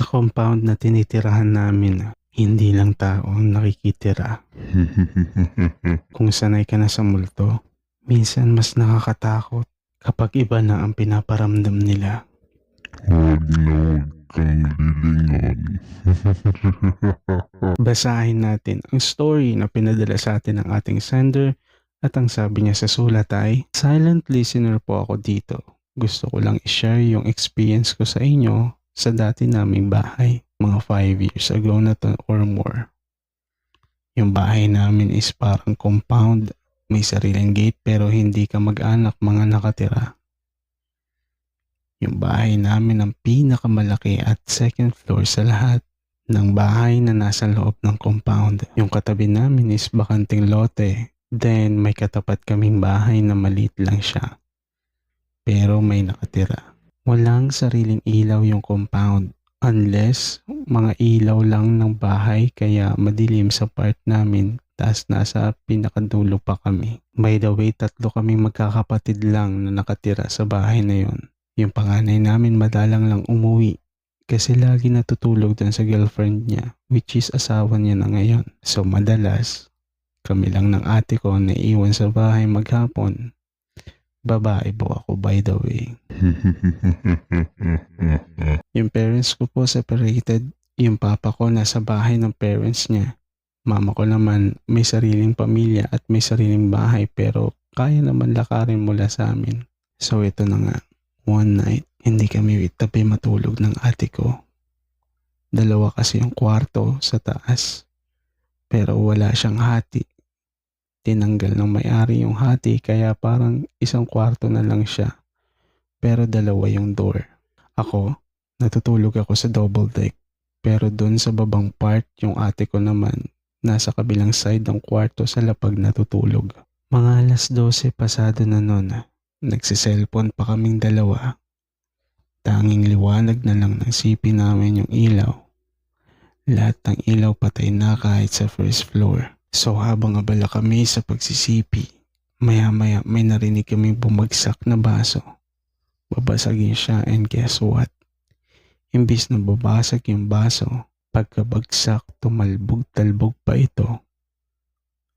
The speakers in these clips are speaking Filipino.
Sa compound na tinitirahan namin, hindi lang tao ang nakikitira. Kung sanay ka na sa multo, minsan mas nakakatakot kapag iba na ang pinaparamdam nila. Huwag na huwag kang lilingon. Basahin natin ang story na pinadala sa atin ng ating sender at ang sabi niya sa sulat ay, Silent listener po ako dito. Gusto ko lang i-share yung experience ko sa inyo sa dati naming bahay, mga 5 years ago na to or more. Yung bahay namin is parang compound, may sariling gate pero hindi ka mag-anak mga nakatira. Yung bahay namin ang pinakamalaki at second floor sa lahat ng bahay na nasa loob ng compound. Yung katabi namin is bakanting lote. Then may katapat kaming bahay na maliit lang siya. Pero may nakatira. Walang sariling ilaw yung compound. Unless mga ilaw lang ng bahay kaya madilim sa part namin tas nasa pinakadulo pa kami. By the way, tatlo kami magkakapatid lang na nakatira sa bahay na yon. Yung panganay namin madalang lang umuwi kasi lagi natutulog dun sa girlfriend niya which is asawa niya na ngayon. So madalas, kami lang ng ate ko na iwan sa bahay maghapon. Babae po ako by the way. Yung parents ko po separated. Yung papa ko nasa bahay ng parents niya. Mama ko naman may sariling pamilya at may sariling bahay pero kaya naman lakarin mula sa amin. So ito na nga. One night, hindi kami tabi matulog ng ate ko. Dalawa kasi yung kwarto sa taas. Pero wala siyang hati. Tinanggal ng may-ari yung hati kaya parang isang kwarto na lang siya. Pero dalawa yung door. Ako, natutulog ako sa double deck. Pero doon sa babang part yung ate ko naman nasa kabilang side ng kwarto sa lapag natutulog. Mga alas 12 pasado na nun. Nagsiselfon pa kaming dalawa. Tanging liwanag na lang ng sipi namin yung ilaw. Lahat ng ilaw patay na kahit sa first floor. So habang abala kami sa pagsisipi, maya-maya may narinig kaming bumagsak na baso. Babasagin siya and guess what? Imbis na babasag yung baso, pagkabagsak tumalbog-talbog pa ito.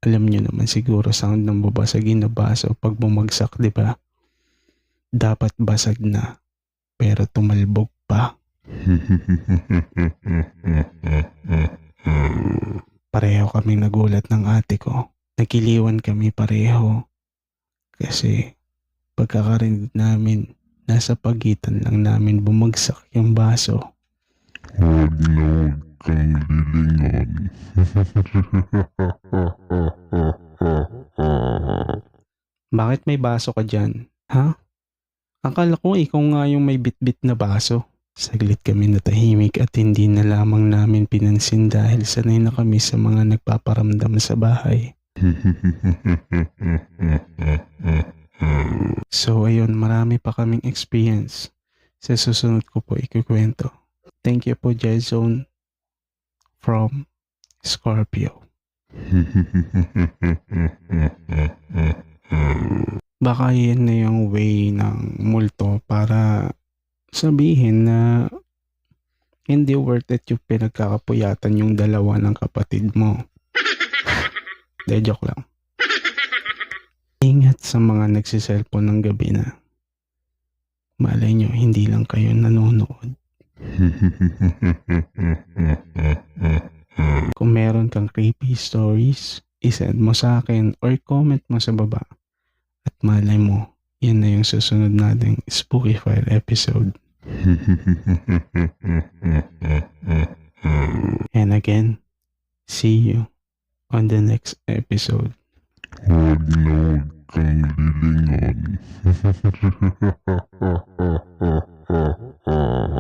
Alam niyo naman siguro sound ng babasagin na baso pag bumagsak, di ba? Dapat basag na, pero tumalbog pa. Pareho kaming nagulat ng ate ko. Nagiliwan kami pareho. Kasi pagkakarinig namin, nasa pagitan lang namin bumagsak yung baso. Huwag na huwag kang lilingon. Bakit may baso ka dyan? Ha? Akala ko ikaw nga yung may bitbit na baso. Saglit kami natahimik at hindi na lamang namin pinansin dahil sanay na kami sa mga nagpaparamdam sa bahay. So ayun, marami pa kaming experience. Sa susunod ko po ikukwento. Thank you po Jason from Scorpio. Baka yan na yung way ng multo para sabihin na hindi worth it yung pinagkakapuyatan yung dalawa ng kapatid mo. De, joke lang. Ingat sa mga nagsiselfon ng gabi na. Malay nyo, hindi lang kayo nanonood. Kung meron kang creepy stories, isend mo sa akin or comment mo sa baba. At malay mo, yan na yung susunod nating Spooky File episode. And again, see you on the next episode. Oh, Lilingon.